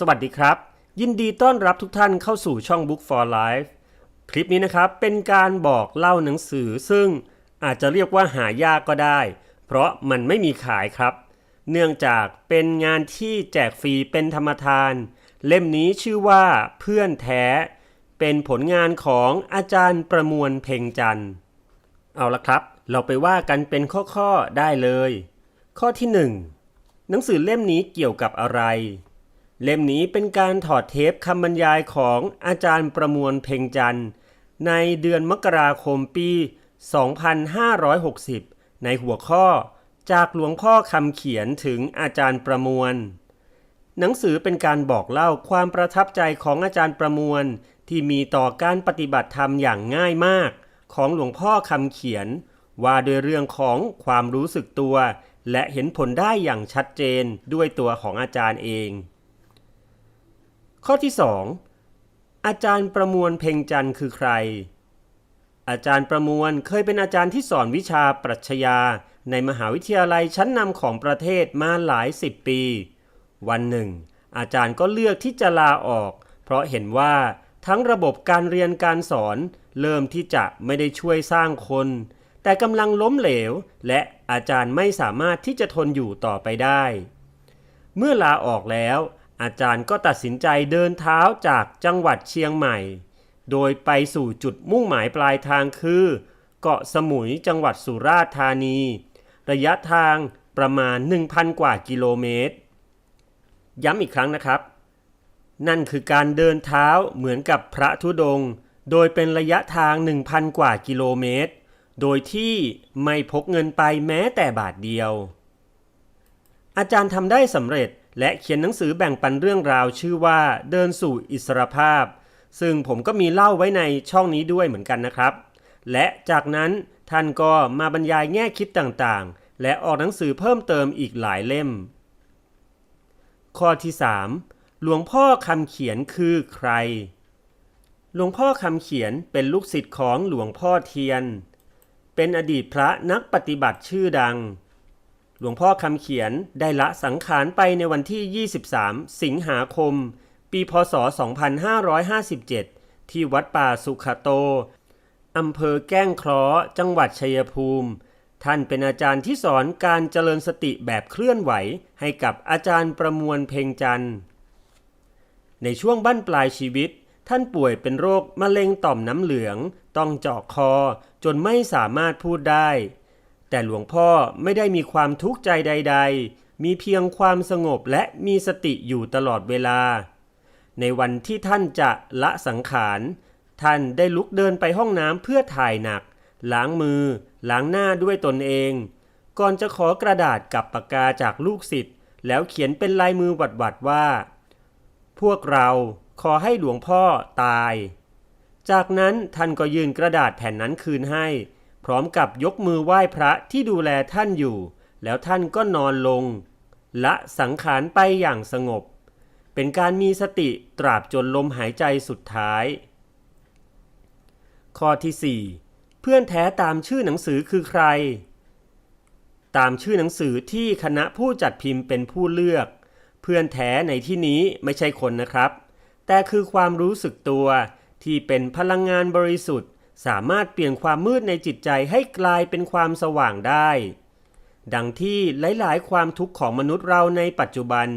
สวัสดีครับ ยินดีต้อนรับทุกท่านเข้าสู่ช่อง Book for Life คลิปนี้นะครับเป็นการบอกเล่าหนังสือซึ่งอาจจะเรียกว่าหายากก็ได้ เพราะมันไม่มีขายครับ เนื่องจากเป็นงานที่แจกฟรีเป็นธรรมทาน เล่มนี้ชื่อว่าเพื่อนแท้ เป็นผลงานของอาจารย์ประมวลเพ่งจันเอาละครับ เราไปว่ากันเป็นข้อๆได้เลย ข้อที่หนึ่งหนังสือเล่มนี้เกี่ยวกับอะไร เล่มนี้เป็นการถอดเทปคำบรรยายของอาจารย์ประมวลเพ่งจันทร์ ในเดือนมกราคมปี 2560 ในหัวข้อ จากหลวงพ่อคำเขียนถึงอาจารย์ประมวล หนังสือเป็นการบอกเล่าความประทับใจของอาจารย์ประมวล ที่มีต่อการปฏิบัติธรรมอย่างง่ายมาก ของหลวงพ่อคำเขียน ว่าโดยเรื่องของความรู้สึกตัว และเห็นผลได้อย่างชัดเจนด้วยตัวของอาจารย์เอง ข้อที่ 2 อาจารย์ประมวลเพ่งจันทร์คือใคร อาจารย์ประมวลเคยเป็นอาจารย์ที่สอนวิชาปรัชญาในมหาวิทยาลัยชั้นนำของประเทศมาหลายสิบปี วันหนึ่ง อาจารย์ก็เลือกที่จะลาออก เพราะเห็นว่าทั้งระบบการเรียนการสอน เริ่มที่จะไม่ได้ช่วยสร้างคน แต่กำลังล้มเหลว และอาจารย์ไม่สามารถที่จะทนอยู่ต่อไปได้ เมื่อลาออกแล้ว อาจารย์ก็ตัดสินใจเดินเท้าจากจังหวัดเชียงใหม่ โดยไปสู่จุดมุ่งหมายปลายทางคือ เกาะสมุยจังหวัดสุราษฎร์ธานี ระยะทางประมาณ 1,000 กว่ากิโลเมตร ย้ำอีกครั้งนะครับ นั่นคือการเดินเท้าเหมือนกับพระธุดง โดยเป็นระยะทาง 1,000 กว่ากิโลเมตร โดยที่ไม่พกเงินไปแม้แต่บาทเดียว อาจารย์ทำได้สำเร็จ และเขียนหนังสือแบ่งปันเรื่องราวชื่อว่าเดินสู่อิสรภาพ ซึ่งผมก็มีเล่าไว้ในช่องนี้ด้วยเหมือนกันนะครับ และจากนั้นท่านก็มาบรรยายแง่คิดต่างๆ และออกหนังสือเพิ่มเติมอีกหลายเล่ม ข้อที่ 3 หลวงพ่อคำเขียนคือใคร หลวงพ่อคำเขียนเป็นลูกศิษย์ของหลวงพ่อเทียน เป็นอดีตพระนักปฏิบัติชื่อดัง หลวงพ่อคำเขียนได้ละสังขารไปในวันที่ 23 สิงหาคม ปีพศ 2557 ที่วัดป่าสุขโต อำเภอแก้งเคราะจังหวัดชัยภูมิ ท่านเป็นอาจารย์ที่สอนการเจริญสติแบบเคลื่อนไหวให้กับอาจารย์ประมวลเพ่งจันทร์ ในช่วงบั้นปลายชีวิต ท่านป่วยเป็นโรคมะเร็งต่อมน้ำเหลือง ต้องเจาะคอจนไม่สามารถพูดได้ แต่หลวงพ่อไม่ได้มีความทุกข์ใจใด ๆ มีเพียงความสงบและมีสติอยู่ตลอดเวลา ในวันที่ท่านจะละสังขารท่านได้ลุกเดินไปห้องน้ำเพื่อถ่ายหนัก ล้างมือ ล้างหน้าด้วยตนเอง ก่อนจะขอกระดาษกับปากกาจากลูกศิษย์แล้วเขียนเป็นลายมือหวัดๆว่า พวกเราขอให้หลวงพ่อตาย จากนั้นท่านก็ยื่นกระดาษแผ่นนั้นคืนให้ พร้อมกับยกมือไหว้พระที่ดูแลท่านอยู่ แล้วท่านก็นอนลง ละสังขารไปอย่างสงบ เป็นการมีสติตราบจนลมหายใจสุดท้าย ข้อที่ 4 เพื่อนแท้ตามชื่อหนังสือคือใคร ตามชื่อหนังสือที่คณะผู้จัดพิมพ์เป็นผู้เลือก เพื่อนแท้ในที่นี้ไม่ใช่คนนะครับ แต่คือความรู้สึกตัวที่เป็นพลังงานบริสุทธิ์ สามารถเปลี่ยนความมืดในจิตใจให้กลายเป็นความสว่างได้ ดังที่หลาย ๆ ความทุกข์ของมนุษย์เราในปัจจุบัน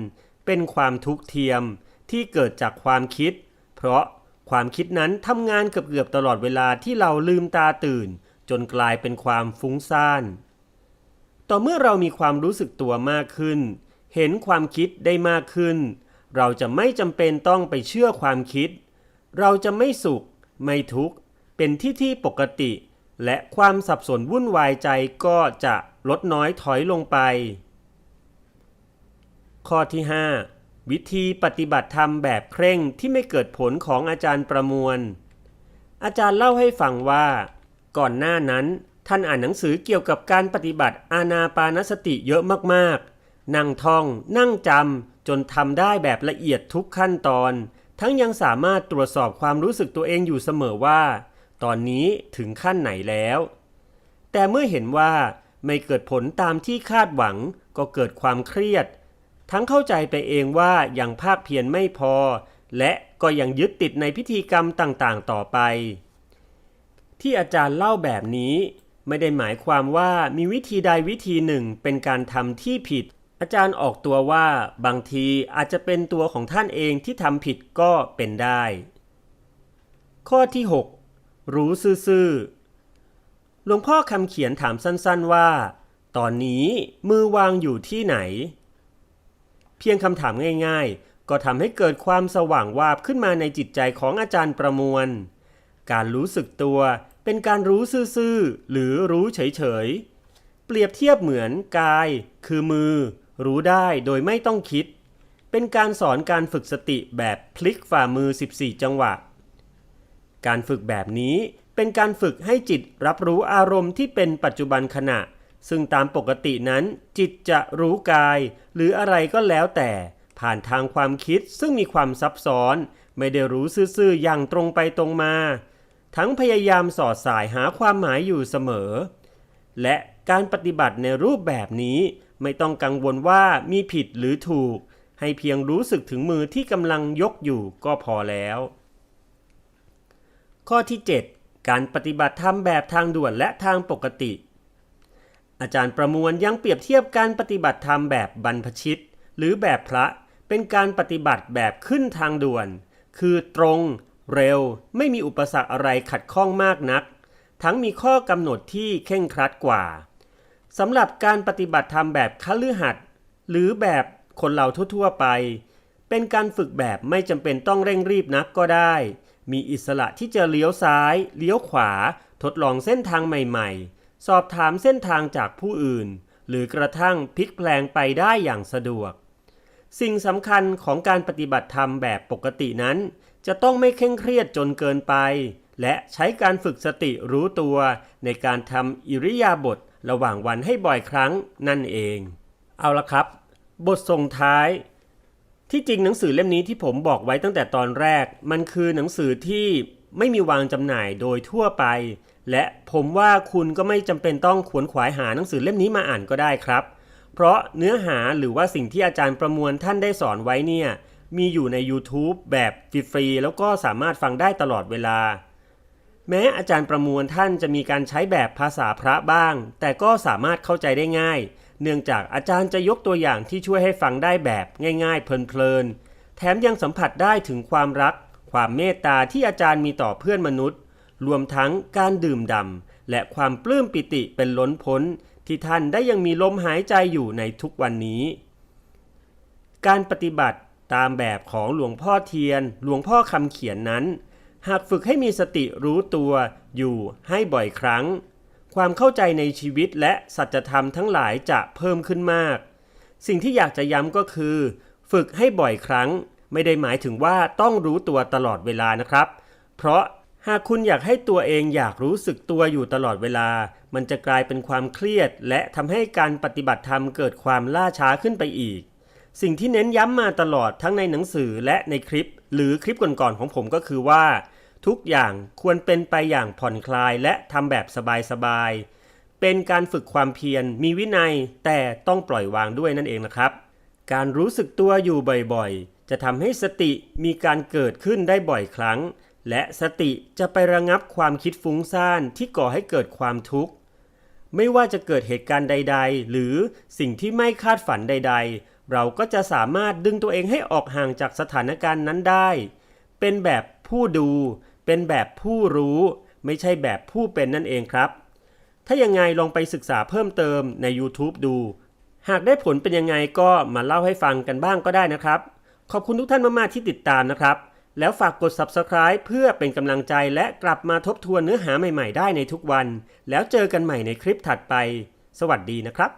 เป็นความทุกข์เทียมที่เกิดจากความคิด เพราะความคิดนั้นทำงานเกือบๆตลอดเวลาที่เราลืมตาตื่น จนกลายเป็นความฟุ้งซ่าน ต่อเมื่อเรามีความรู้สึกตัวมากขึ้น เห็นความคิดได้มากขึ้น เราจะไม่จำเป็นต้องไปเชื่อความคิด เราจะไม่สุข ไม่ทุกข์ เป็นที่ที่ปกติ และความสับสนวุ่นวายใจก็จะลดน้อยถอยลงไป ข้อที่ 5 วิธีปฏิบัติธรรมแบบเคร่งที่ไม่เกิดผลของอาจารย์ประมวล อาจารย์เล่าให้ฟังว่า ก่อนหน้านั้นท่านอ่านหนังสือเกี่ยวกับการปฏิบัติอาณาปานสติเยอะมากๆ นั่งท่อง นั่งจำจนทำได้แบบละเอียดทุกขั้นตอน ทั้งยังสามารถตรวจสอบความรู้สึกตัวเองอยู่เสมอว่า ตอนนี้ถึงขั้นไหนแล้ว แต่เมื่อเห็นว่าไม่เกิดผลตามที่คาดหวังก็เกิดความเครียด ทั้งเข้าใจไปเองว่ายังภาคเพียรไม่พอ และก็ยังยึดติดในพิธีกรรมต่างๆ ต่อไป ที่อาจารย์เล่าแบบนี้ ไม่ได้หมายความว่ามีวิธีใดวิธีหนึ่งเป็นการทำที่ผิด อาจารย์ออกตัวว่าบางทีอาจจะเป็นตัวของท่านเองที่ทำผิดก็เป็นได้ ข้อที่ 6 รู้ซื่อๆ หลวงพ่อคำเขียนถามสั้นๆว่า ตอนนี้มือวางอยู่ที่ไหน เพียงคำถามง่ายๆ ก็ทำให้เกิดความสว่างวาบขึ้นมาในจิตใจของอาจารย์ประมวล การรู้สึกตัวเป็นการรู้ซื่อๆ หรือรู้เฉยๆ เปรียบเทียบเหมือนกาย คือมือ รู้ได้โดยไม่ต้องคิด เป็นการสอนการฝึกสติแบบพลิกฝ่ามือ 14 จังหวะ การฝึกแบบนี้เป็นการฝึกให้จิตรับรู้อารมณ์ที่เป็นปัจจุบันขณะ ซึ่งตามปกตินั้น จิตจะรู้กาย หรืออะไรก็แล้วแต่ ผ่านทางความคิดซึ่งมีความซับซ้อน ไม่ได้รู้ซื่อๆอย่างตรงไปตรงมา ทั้งพยายามสอดสายหาความหมายอยู่เสมอ และการปฏิบัติในรูปแบบนี้ไม่ต้องกังวลว่ามีผิดหรือถูก ให้เพียงรู้สึกถึงมือที่กำลังยกอยู่ก็พอแล้ว ข้อที่ 7 การปฏิบัติธรรมแบบทางด่วนและทางปกติ อาจารย์ประมวลยังเปรียบเทียบการปฏิบัติธรรมแบบบรรพชิต หรือแบบพระเป็นการปฏิบัติแบบขึ้นทางด่วน คือตรง เร็ว ไม่มีอุปสรรคอะไรขัดข้องมากนัก ทั้งมีข้อกำหนดที่เข่งครัดกว่าสำหรับการปฏิบัติธรรมแบบคฤหัสถ์หรือแบบคนเราทั่วๆไป เป็นการฝึกแบบไม่จำเป็นต้องเร่งรีบนักก็ได้ มีอิสระที่จะเลี้ยวซ้าย เลี้ยวขวา ทดลองเส้นทางใหม่ๆ สอบถามเส้นทางจากผู้อื่น หรือกระทั่งพลิกแปลงไปได้อย่างสะดวก สิ่งสำคัญของการปฏิบัติธรรมแบบปกตินั้น จะต้องไม่เคร่งเครียดจนเกินไป และใช้การฝึกสติรู้ตัว ในการทำอิริยาบถระหว่างวันให้บ่อยครั้งนั่นเอง เอาละครับ บทส่งท้าย ที่จริงหนังสือเล่มนี้ที่ผมบอกไว้ตั้งแต่ตอนแรก มันคือหนังสือที่ไม่มีวางจำหน่ายโดยทั่วไป และผมว่าคุณก็ไม่จำเป็นต้องขวนขวายหาหนังสือเล่มนี้มาอ่านก็ได้ครับ เพราะเนื้อหาหรือว่าสิ่งที่อาจารย์ประมวลท่านได้สอนไว้เนี่ยมีอยู่ใน YouTube แบบฟรีๆแล้วก็สามารถฟังได้ตลอดเวลา แม้อาจารย์ประมวลท่านจะมีการใช้แบบภาษาพระบ้าง แต่ก็สามารถเข้าใจได้ง่าย เนื่องจากอาจารย์จะยกตัวอย่างที่ช่วยให้ฟังได้แบบง่าย ๆ เพลินๆ แถมยังสัมผัสได้ถึงความรัก ความเมตตาที่อาจารย์มีต่อเพื่อนมนุษย์ รวมทั้งการดื่มด่ำและความปลื้มปิติเป็นล้นพ้น ที่ท่านได้ยังมีลมหายใจอยู่ในทุกวันนี้ การปฏิบัติตามแบบของหลวงพ่อเทียน หลวงพ่อคำเขียนนั้น หากฝึกให้มีสติรู้ตัวอยู่ให้บ่อยครั้ง ความเข้าใจในชีวิตและสัจธรรมทั้งหลายจะเพิ่มขึ้นมาก สิ่งที่อยากจะย้ำก็คือ ฝึกให้บ่อยครั้ง ไม่ได้หมายถึงว่าต้องรู้ตัวตลอดเวลานะครับ เพราะหากคุณอยากให้ตัวเองอยากรู้สึกตัวอยู่ตลอดเวลา มันจะกลายเป็นความเครียด และทำให้การปฏิบัติธรรมเกิดความล่าช้าขึ้นไปอีก สิ่งที่เน้นย้ำมาตลอดทั้งในหนังสือและในคลิป หรือคลิปก่อนๆของผมก็คือว่า ทุกอย่างควรเป็นไปอย่างผ่อนคลายและทำแบบสบายๆ เป็นการฝึกความเพียรมีวินัยแต่ต้องปล่อยวางด้วยนั่นเองนะครับ การรู้สึกตัวอยู่บ่อยๆ จะทำให้สติมีการเกิดขึ้นได้บ่อยครั้ง และสติจะไประงับความคิดฟุ้งซ่านที่ก่อให้เกิดความทุกข์ ไม่ว่าจะเกิดเหตุการณ์ใด ๆ หรือสิ่งที่ไม่คาดฝันใด ๆ เราก็จะสามารถดึงตัวเองให้ออกห่างจากสถานการณ์นั้นได้ เป็นแบบผู้ดู เป็นแบบผู้รู้ ไม่ใช่แบบผู้เป็นนั่นเองครับ ถ้ายังไงลองไปศึกษาเพิ่มเติมใน YouTube ดู หากได้ผลเป็นยังไงก็มาเล่าให้ฟังกันบ้างก็ได้นะครับ ขอบคุณทุกท่านมากๆที่ติดตามนะครับ แล้วฝากกด Subscribe เพื่อเป็นกำลังใจและกลับมาทบทวนเนื้อหาใหม่ ๆ ได้ในทุกวัน แล้วเจอกันใหม่ในคลิปถัดไป สวัสดีนะครับ